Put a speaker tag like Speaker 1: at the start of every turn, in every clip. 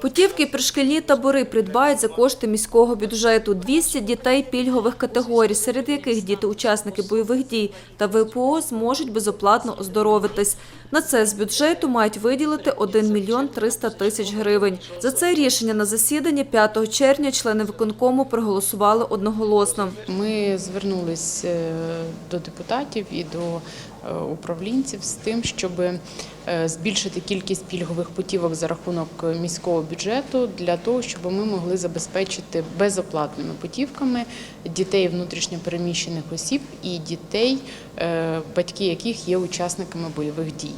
Speaker 1: Путівки пришкільні табори придбають за кошти міського бюджету. 200 дітей пільгових категорій, серед яких діти-учасники бойових дій та ВПО зможуть безоплатно оздоровитись. На це з бюджету мають виділити 1 мільйон 300 тисяч гривень. За це рішення на засіданні 5 червня члени виконкому проголосували одноголосно.
Speaker 2: Ми звернулись е, до депутатів і до управлінців з тим, щоб е, збільшити кількість пільгових путівок за рахунок міського бюджету для того, щоб ми могли забезпечити безоплатними путівками дітей внутрішньопереміщених осіб і дітей, е, батьки яких є учасниками бойових дій.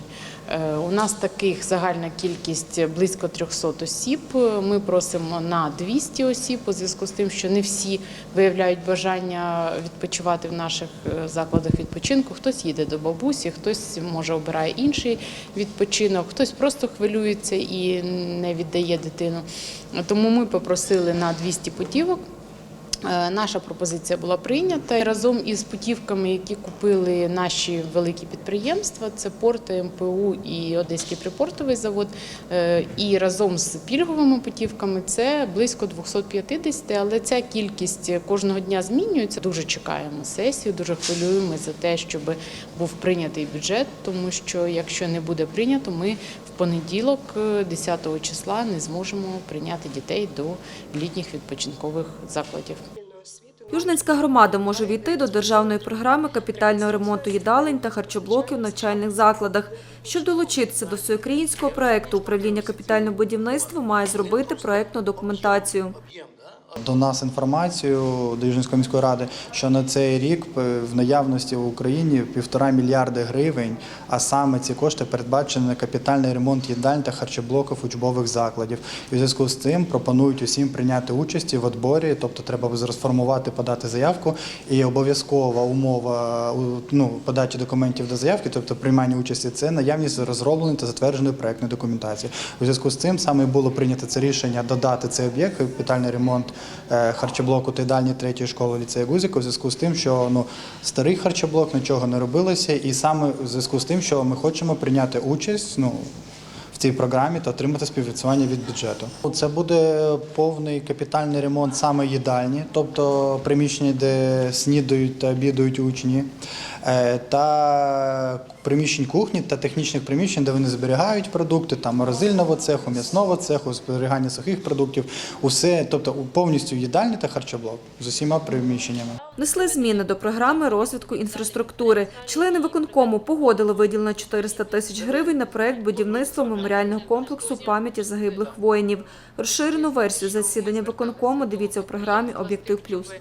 Speaker 2: Е, У нас таких загальна кількість близько 300 осіб. Ми просимо на 200 осіб у зв'язку з тим, що не всі виявляють бажання відпочивати в наших е, закладах відпочинку. Хтось їде до бабусі, хтось може обирає інший відпочинок, хтось просто хвилюється і не віддає дитину. Тому ми попросили на 200 путівок. Е, Наша пропозиція була прийнята разом із путівками, які купили наші великі підприємства. Це порти МПУ і Одеський припортовий завод. е, І разом з пільговими путівками це близько 250, але ця кількість кожного дня змінюється. Дуже чекаємо сесію, дуже хвилюємося за те, щоб був прийнятий бюджет, тому що якщо не буде прийнято, ми в понеділок, е, 10 числа, не зможемо прийняти дітей до літніх відпочинкових закладів.
Speaker 1: Южненська громада може війти до державної програми капітального ремонту їдалень та харчоблоків в навчальних закладах. Щоб долучитися до всеукраїнського проекту, управління капітального будівництва має зробити проектну документацію.
Speaker 3: До нас інформацію до Южинської міської ради, що на цей рік в наявності в Україні півтора мільярди гривень, а саме ці кошти передбачені на капітальний ремонт їдаль та харчоблоків учбових закладів. І в зв'язку з цим пропонують усім прийняти участь в відборі, тобто треба розформувати, подати заявку. І обов'язкова умова ну, подачі документів до заявки, тобто приймання участі, це наявність розробленої та затвердженої проектної документації. У зв'язку з цим саме було прийнято це рішення додати цей об'єкт капітальний ремонт харчоблоку та дальні третьої школи ліцею Гузіка в зв'язку з тим, що ну старий харчоблок нічого не робилося, і саме в зв'язку з тим, що ми хочемо прийняти участь. Ну цій програмі та отримати співфінансування від бюджету. Це буде повний капітальний ремонт саме їдальні, тобто приміщення, де снідають та обідають учні, е, та приміщень кухні та технічних приміщень, де вони зберігають продукти, там морозильного цеху, м'ясного цеху, зберігання сухих продуктів, усе, тобто повністю їдальні та харчоблок з усіма приміщеннями.
Speaker 1: Внесли зміни до програми розвитку інфраструктури. Члени виконкому погодили виділено 400 тисяч гривень на проект будівництва меморіального комплексу пам'яті загиблих воїнів. Розширену версію засідання виконкому дивіться у програмі Об'єктив Плюс.